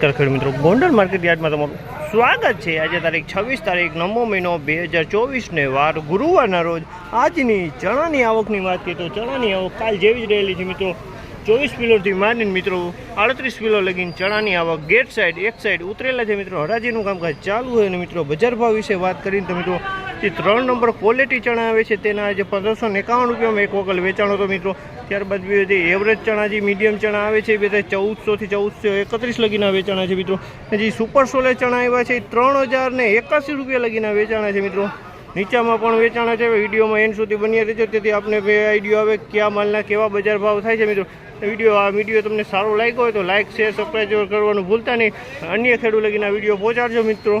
નમસ્કાર ખેડૂત મિત્રો. ગોંડલ માર્કેટ યાર્ડમાં તમારું સ્વાગત છે. આજે તારીખ છવ્વીસ તારીખ નવમો મહિનો બે હજાર ચોવીસને વાર ગુરુવારના રોજ આજની ચણાની આવકની વાત કરીએ તો ચણાની આવક કાલ જેવી જ રહેલી છે મિત્રો. ચોવીસ કિલોથી માંડીને મિત્રો આડત્રીસ કિલો લગીને ચણાની આવક ગેટ સાઈડ, એક સાઈડ ઉતરેલા છે મિત્રો. હરાજીનું કામકાજ ચાલુ હોય અને મિત્રો બજાર ભાવ વિશે વાત કરીને તો મિત્રો જે ત્રણ નંબર ક્વોલિટી ચણા આવે છે, તેના જે પંદરસો એકાવન રૂપિયામાં એક વકલ વેચાણ હતો મિત્રો. ત્યારબાદ જે એવરેજ ચણા જે મીડિયમ ચણા આવે છે, એ બધા ચૌદસોથી ચૌદસો એકત્રીસ લગીના વેચાણા છે મિત્રો. જે સુપર સોલે ચણા આવ્યા છે, એ ત્રણ હજાર ને એકાસી રૂપિયા લગીના વેચાણા છે મિત્રો. નીચામાં પણ વેચાણા છે વિડીયોમાં એન્ડ સુધી બની રહેજો. તેથી આપને બે આઈડિયો આવે કયા માલના કેવા બજાર ભાવ થાય છે મિત્રો. વીડિયો, આ વીડિયો તમને સારો લાગ્યો હોય તો લાઇક શેર સબસ્ક્રાઈબ કરવાનું ભૂલતા નહીં. અન્ય ખેડૂત લગીના વીડિયો પહોંચાડજો મિત્રો.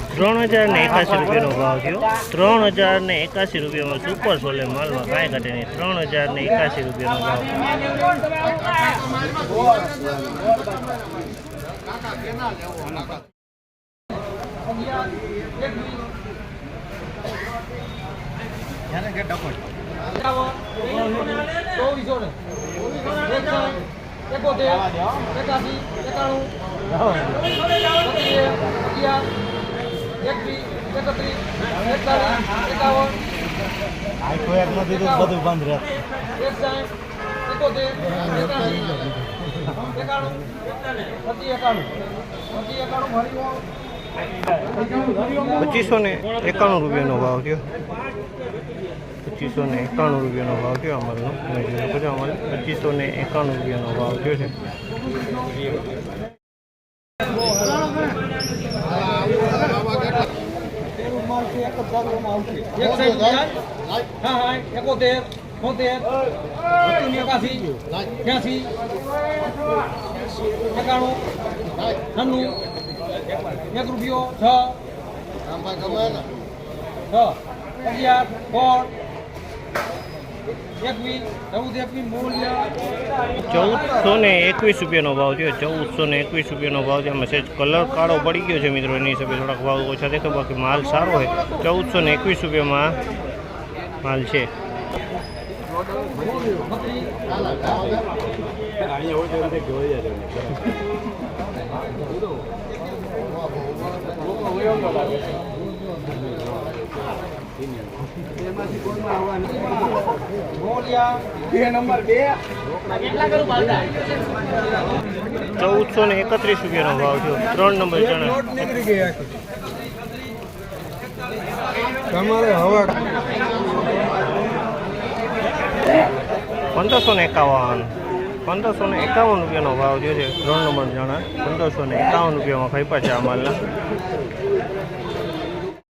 ને એકાસી રૂપિયાનો ભાવ થયો. ત્રણ હજાર ને એકાસી રૂપિયામાં સુપર સોલે માલમાં કાંઈ ઘટે નહીં ત્રણ હજાર ને એકાસી રૂપિયાનો ભાવ એકોતેર, એકાસી, એકાણું એકાણું પચીસ ને એકાણું રૂપિયાનો ભાવ થયો. પચીસો ને એકાણું રૂપિયાનો ભાવ થયો અમારનો તમે જોઈ શકો છો અમારે પચીસો ને એકાણું રૂપિયાનો ભાવ થયો છે. એકસાઠ હા હા એકોતેર બત્રીસ એકાસી ત્યાસી એકાણું છન્નું એક રૂપિયો છ છ અગિયાર સોળ ચૌદસો ને એકવીસ રૂપિયાનો ભાવ થયો. ચૌદસો ને એકવીસ રૂપિયાનો ભાવ છે મેસેજ કલર કાળો પડી ગયો છે મિત્રો. એની હિસાબે થોડાક ભાવ ઓછા દેખાય બાકી માલ સારો હોય. ચૌદસો ને એકવીસ રૂપિયામાં માલ છે. એમાંથી કોણમાં બે ચૌદસો ને એકત્રીસ રૂપિયાનો ભાવ થયો. ત્રણ નંબર ચણા. તમારે હવા પંદરસો ને એકાવન. પંદરસો ને એકાવન રૂપિયાનો ભાવ થયો છે. ત્રણ નંબર જણા પંદરસો ને એકાવન રૂપિયામાં ખાઈ છે આ માલના.